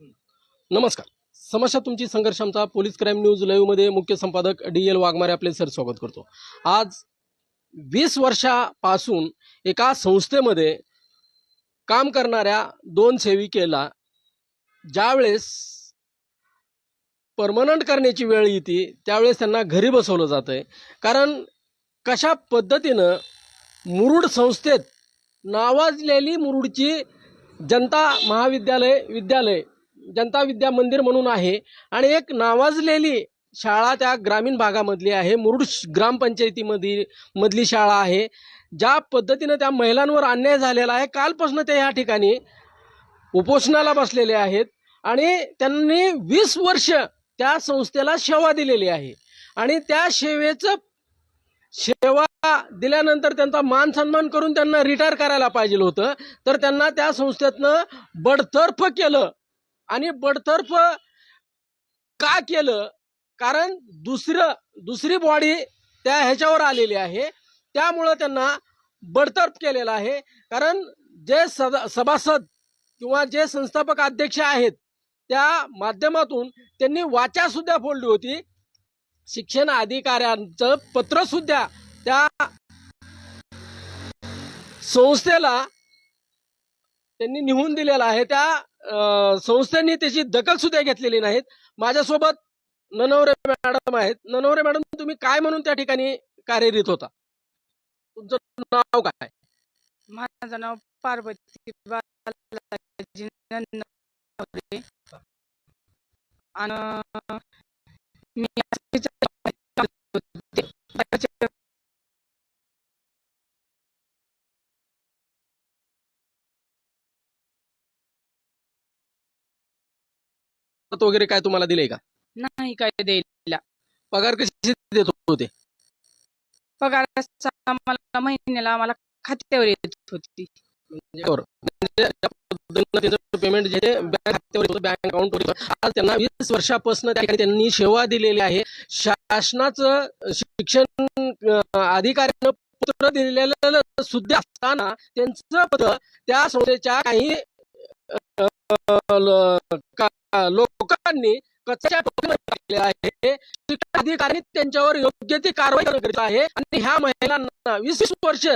नमस्कार. समस्या तुमची संघर्ष आमचा पोलीस क्राईम न्यूज लाईव्हमध्ये मुख्य संपादक डी एल वाघमारे आपले सर स्वागत करतो. आज वीस वर्षापासून एका संस्थेमध्ये काम करणाऱ्या दोन सेविकेला ज्यावेळेस परमनंट करण्याची वेळ येते त्यावेळेस त्यांना घरी बसवलं जातंय. कारण कशा पद्धतीनं मुरुड संस्थेत नावाजलेली मुरुडची जनता महाविद्यालय विद्यालय जनता विद्या मंदिर म्हणून आहे. आणि एक नावाजलेली शाळा त्या ग्रामीण भागामधली आहे. मुरुड ग्रामपंचायतीमधील मधली शाळा आहे. ज्या पद्धतीनं त्या महिलांवर अन्याय झालेला आहे कालपासून ते ह्या ठिकाणी उपोषणाला बसलेले आहेत. आणि त्यांनी वीस वर्ष त्या संस्थेला सेवा दिलेली आहे. आणि त्या सेवेचं सेवा दिल्यानंतर त्यांचा मान सन्मान करून त्यांना रिटायर करायला पाहिजे होतं. तर त्यांना त्या संस्थेतनं बडतर्फ केलं. आणि बडतर्फ का केलं? कारण दुसरं दुसरी बॉडी त्या ह्याच्यावर आलेली आहे. त्यामुळं त्यांना बडतर्फ केलेला आहे. कारण जे सदा सभासद किंवा जे संस्थापक अध्यक्ष आहेत त्या माध्यमातून त्यांनी वाचा सुद्धा फोडली होती. शिक्षण अधिकाऱ्यांचं पत्र सुद्धा त्या संस्थेला त्यांनी निहून दिलेलं आहे. त्या संस्थांनी त्याची दखल सुद्धा घेतलेली नाहीत. माझ्यासोबत ननवरे मॅडम आहेत. ननवरे मॅडम तुम्ही काय म्हणून त्या ठिकाणी कार्यरत होता? तुमचं नाव काय? माझं नाव पार्वती बालाजी आणि मी वगैरे काय तुम्हाला दिले का? नाही काय द्यायला पगार कशी देत होते? पगार आम्हाला महिन्याला आम्हाला खात्यावर येत होती. पेमेंट जे बँक खात्यावर बँक अकाउंटवर आज त्यांना वीस वर्षापासून त्यांनी सेवा दिलेली आहे. शासनाचं शिक्षण अधिकाऱ्यानं पत्र दिलेलं सुद्धा असताना त्यांचं पत्र त्या संस्थेच्या काही लोकांनी कच्च्या आहे. अधिकारी त्यांच्यावर योग्य ती कारवाई करीत आहे. आणि ह्या महिलांना वीस वीस वर्ष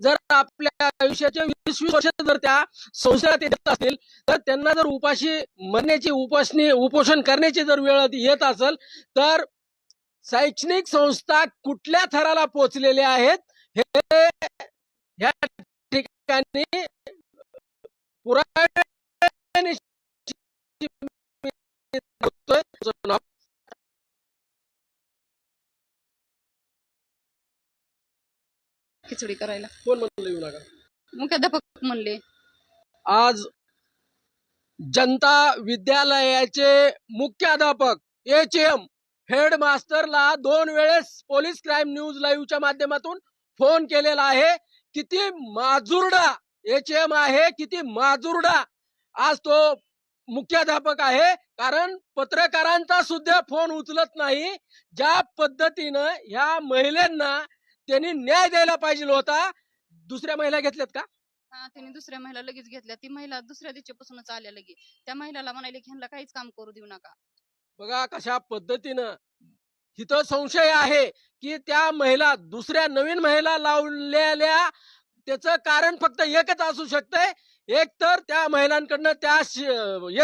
जर आपल्या आयुष्याच्या वीस वीस वर्ष जर त्या संसारात येत असतील तर त्यांना जर उपाशी मरण्याची उपासणी उपोषण करण्याची जर वेळ येत असेल तर शैक्षणिक संस्था कुठल्या थराला पोहोचलेल्या आहेत हे ह्या ठिकाणी पुरा खिचडी करायला. कोण म्हणलं येऊ नका? मुख्याध्यापक म्हणले. आज जनता विद्यालयाचे मुख्याध्यापक एच एम हेडमास्टरला दोन वेळेस पोलीस क्राईम न्यूज लाईव्हच्या माध्यमातून फोन केलेला आहे. किती माजुरडा एच एम आहे किती माजुरडा. आज तो मुख्याध्यापक आहे कारण पत्रकारांचा सुद्धा फोन उचलत नाही. ज्या पद्धतीनं ह्या महिलांना त्यांनी न्याय द्यायला पाहिजे होता. दुसऱ्या महिला घेतल्यात का? हा त्यांनी दुसऱ्या महिला लगेच घेतल्या. ती महिला दुसऱ्या दिवशीपासूनच आल्या लगे. त्या महिलाला म्हणाले की ह्यांना काहीच काम करू देऊ नका. बघा कशा पद्धतीनं इथं संशय आहे की त्या महिला दुसऱ्या नवीन महिला लावलेल्या त्याचं कारण फक्त एकच असू शकतंय. एक तर त्या महिलांकडनं त्या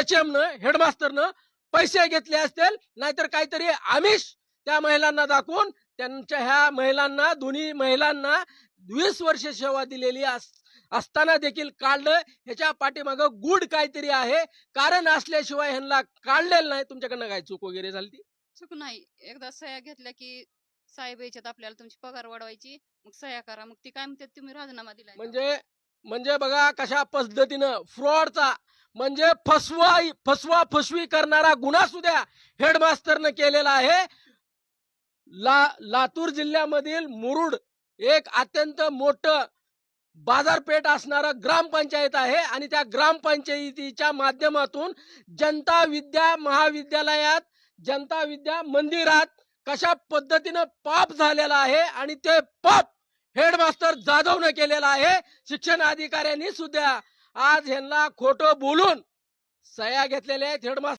एच एम न हेडमास्टरनं पैसे घेतले असतील. नाहीतर काहीतरी आमिष त्या महिलांना दाखवून त्यांच्या ह्या महिलांना दोन्ही महिलांना वीस वर्ष सेवा दिलेली अस असताना देखील काढलं. ह्याच्या पाठीमागं गुड काहीतरी आहे. कारण असल्याशिवाय ह्यांना काढलेलं नाही. तुमच्याकडनं काय चूक वगैरे झाली ती? चूक नाही. एकदा सह्या घेतल्या की साहेब याच्यात आपल्याला तुमची पगार वाढवायची. मग सह्या करा. मग ती काय म्हणते तुम्ही राजीनामा दिलाय का? म्हणजे म्हणजे बघा कशा पद्धतीनं फ्रॉडचा म्हणजे फसवा फसवा फसवी करणारा गुन्हा सुद्धा हेडमास्टरनं केलेला आहे. ला लातूर जिल्ह्यामधील मुरुड एक अत्यंत मोठं बाजारपेठ असणारा ग्रामपंचायत आहे आणि त्या ग्रामपंचायतीच्या माध्यमातून जनता विद्या महाविद्यालयात जनता विद्या मंदिरात कशा पद्धतीनं पाप झालेला आहे आणि ते पाप हेडमास्टर जाधवनं केलेलं आहे शिक्षण अधिकाऱ्यांनी सुद्धा आज ह्यांना खोटं बोलून सह्या घेतलेल्या आहेत. हेडमास्टर